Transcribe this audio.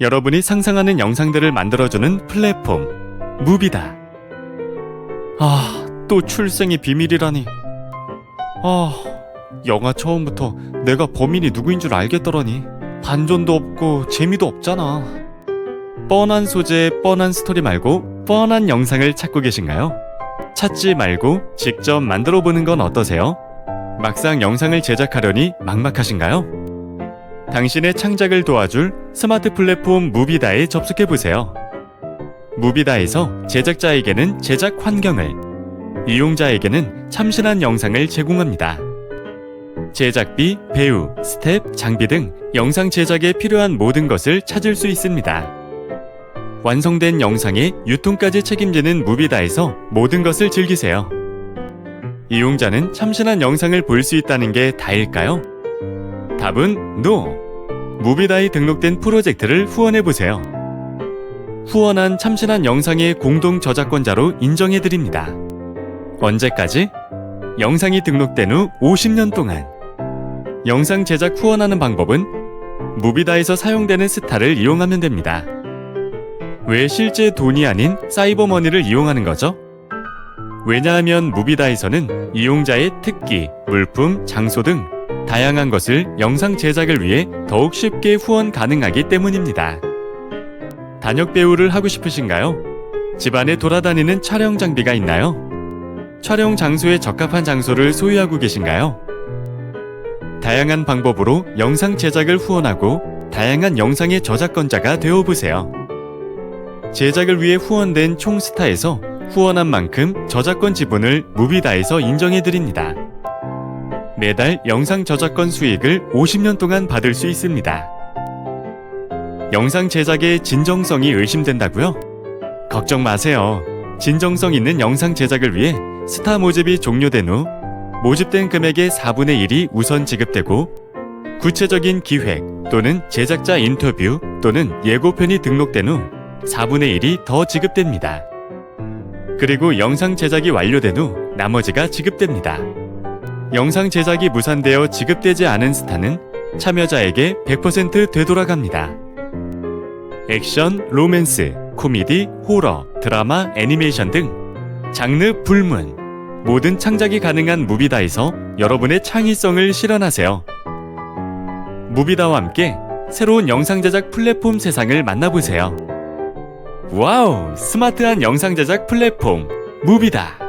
여러분이 상상하는 영상들을 만들어주는 플랫폼 무비다. 아, 또 출생의 비밀이라니. 아, 영화 처음부터 내가 범인이 누구인 줄 알겠더라니. 반전도 없고 재미도 없잖아. 뻔한 소재, 뻔한 스토리 말고 뻔한 영상을 찾고 계신가요? 찾지 말고 직접 만들어 보는 건 어떠세요? 막상 영상을 제작하려니 막막하신가요? 당신의 창작을 도와줄 스마트 플랫폼 무비다에 접속해 보세요. 무비다에서 제작자에게는 제작 환경을, 이용자에게는 참신한 영상을 제공합니다. 제작비, 배우, 스텝, 장비 등 영상 제작에 필요한 모든 것을 찾을 수 있습니다. 완성된 영상의 유통까지 책임지는 무비다에서 모든 것을 즐기세요. 이용자는 참신한 영상을 볼 수 있다는 게 다일까요? 답은 NO! 무비다에 등록된 프로젝트를 후원해보세요. 후원한 참신한 영상의 공동 저작권자로 인정해드립니다. 언제까지? 영상이 등록된 후 50년 동안. 영상 제작 후원하는 방법은 무비다에서 사용되는 스타를 이용하면 됩니다. 왜 실제 돈이 아닌 사이버머니를 이용하는 거죠? 왜냐하면 무비다에서는 이용자의 특기, 물품, 장소 등 다양한 것을 영상 제작을 위해 더욱 쉽게 후원 가능하기 때문입니다. 단역 배우를 하고 싶으신가요? 집안에 돌아다니는 촬영 장비가 있나요? 촬영 장소에 적합한 장소를 소유하고 계신가요? 다양한 방법으로 영상 제작을 후원하고 다양한 영상의 저작권자가 되어 보세요. 제작을 위해 후원된 총 스타에서 후원한 만큼 저작권 지분을 무비다에서 인정해 드립니다. 매달 영상 저작권 수익을 50년 동안 받을 수 있습니다. 영상 제작의 진정성이 의심된다고요? 걱정 마세요. 진정성 있는 영상 제작을 위해 스타 모집이 종료된 후 모집된 금액의 4분의 1이 우선 지급되고 구체적인 기획 또는 제작자 인터뷰 또는 예고편이 등록된 후 4분의 1이 더 지급됩니다. 그리고 영상 제작이 완료된 후 나머지가 지급됩니다. 영상 제작이 무산되어 지급되지 않은 스타는 참여자에게 100% 되돌아갑니다. 액션, 로맨스, 코미디, 호러, 드라마, 애니메이션 등 장르 불문 모든 창작이 가능한 무비다에서 여러분의 창의성을 실현하세요. 무비다와 함께 새로운 영상 제작 플랫폼 세상을 만나보세요. 와우! 스마트한 영상 제작 플랫폼 무비다.